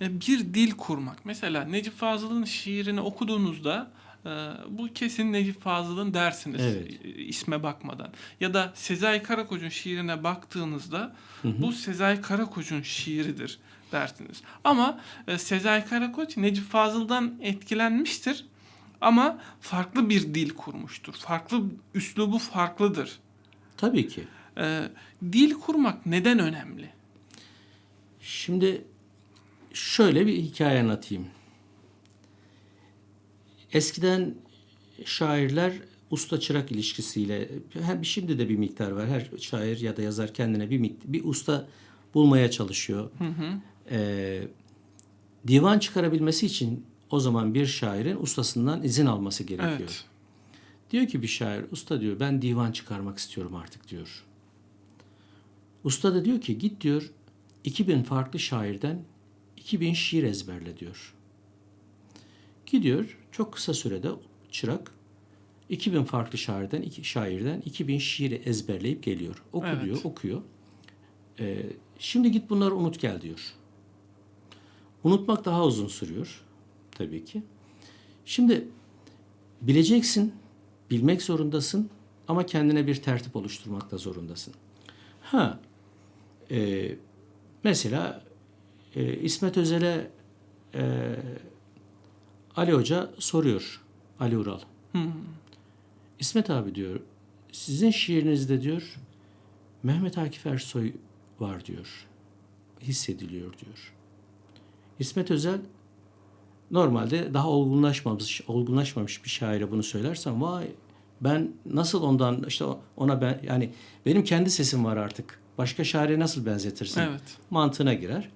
e, bir dil kurmak. Mesela Necip Fazıl'ın şiirini okuduğunuzda e, bu kesin Necip Fazıl'ın dersiniz Evet. e, isme bakmadan. Ya da Sezai Karakoç'un şiirine baktığınızda bu Sezai Karakoç'un şiiridir dersiniz. Ama Sezai Karakoç Necip Fazıl'dan etkilenmiştir ama farklı bir dil kurmuştur. Farklı üslubu farklıdır. Tabii ki. Dil kurmak neden önemli? Şimdi şöyle bir hikaye anlatayım. Eskiden şairler usta çırak ilişkisiyle hem şimdi de bir miktar var. Her şair ya da yazar kendine bir bir usta bulmaya çalışıyor. Ee, divan çıkarabilmesi için o zaman bir şairin ustasından izin alması gerekiyor. Evet. Diyor ki bir şair, usta diyor ben divan çıkarmak istiyorum artık diyor. Usta da diyor ki git diyor 2000 farklı şairden 2000 şiir ezberle diyor. Gidiyor çok kısa sürede çırak 2000 farklı şairden iki şairden 2000 şiiri ezberleyip geliyor. Oku Evet. diyor, okuyor. Ee, şimdi git bunları unut gel diyor. Unutmak daha uzun sürüyor tabii ki. Şimdi bileceksin, bilmek zorundasın ama kendine bir tertip oluşturmak da zorundasın. Ha, e, mesela e, İsmet Özel'e e, Ali Hoca soruyor, Ali Ural. İsmet abi diyor, sizin şiirinizde diyor Mehmet Akif Ersoy var diyor. Hissediliyor diyor. İsmet Özel normalde daha olgunlaşmamış, olgunlaşmamış bir şaire bunu söylersen vay ben nasıl ondan işte ona ben yani benim kendi sesim var artık. Başka şaire nasıl benzetirsin? Evet. Mantığına girer.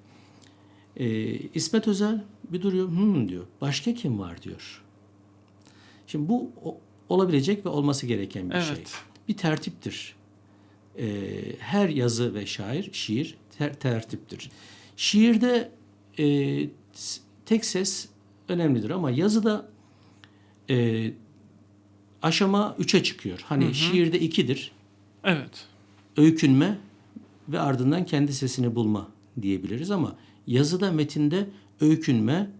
Ee, İsmet Özel bir duruyor. Hmm diyor. Başka kim var diyor. Şimdi bu olabilecek ve olması gereken bir Evet. şey. Bir tertiptir. Ee, her yazı ve şair, şiir ter- tertiptir. Şiirde e, tek ses önemlidir ama yazıda e, aşama üçe çıkıyor. Hani şiirde ikidir. Evet. Öykünme ve ardından kendi sesini bulma diyebiliriz ama yazıda metinde öykünme,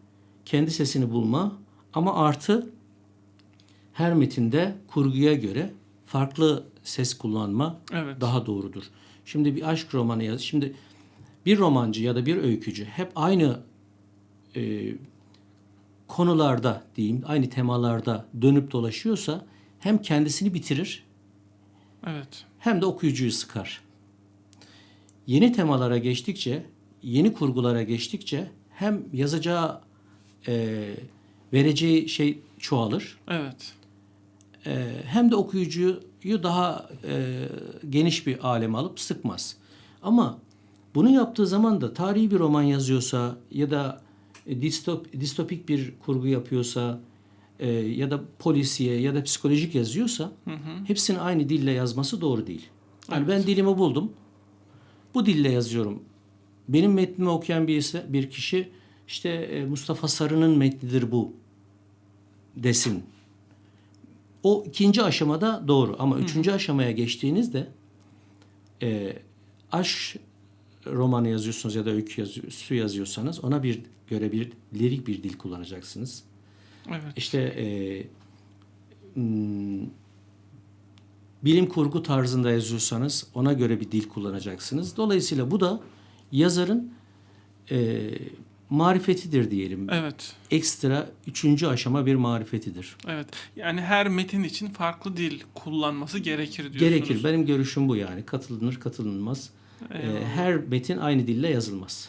kendi sesini bulma ama artı her metinde kurguya göre farklı ses kullanma Evet. daha doğrudur. Şimdi bir aşk romanı yaz. Şimdi bir romancı ya da bir öykücü hep aynı e, konularda diyeyim, aynı temalarda dönüp dolaşıyorsa hem kendisini bitirir Evet. hem de okuyucuyu sıkar. Yeni temalara geçtikçe, yeni kurgulara geçtikçe hem yazacağı, e, vereceği şey çoğalır, Evet. e, hem de okuyucuyu daha e, geniş bir aleme alıp sıkmaz. Ama bunu yaptığı zaman da tarihi bir roman yazıyorsa ya da e, distop, distopik bir kurgu yapıyorsa e, ya da polisiye ya da psikolojik yazıyorsa hepsini aynı dille yazması doğru değil. Yani ben dilimi buldum. Bu dille yazıyorum. Benim metnimi okuyan birisi, bir kişi işte e, Mustafa Sarı'nın metnidir bu desin. O ikinci aşamada doğru ama üçüncü aşamaya geçtiğinizde e, aşk romanı yazıyorsunuz ya da öykü yazı, yazıyorsanız ona bir göre bir lirik bir dil kullanacaksınız. Evet. İşte e, hmm, bilim kurgu tarzında yazıyorsanız ona göre bir dil kullanacaksınız. Dolayısıyla bu da yazarın e, marifetidir diyelim. Evet. Ekstra üçüncü aşama bir marifetidir. Evet. Yani her metin için farklı dil kullanması gerekir diyorsunuz. Gerekir. Benim görüşüm bu yani. Katılınır, katılınmaz. E, Eyvallah. her metin aynı dille yazılmaz.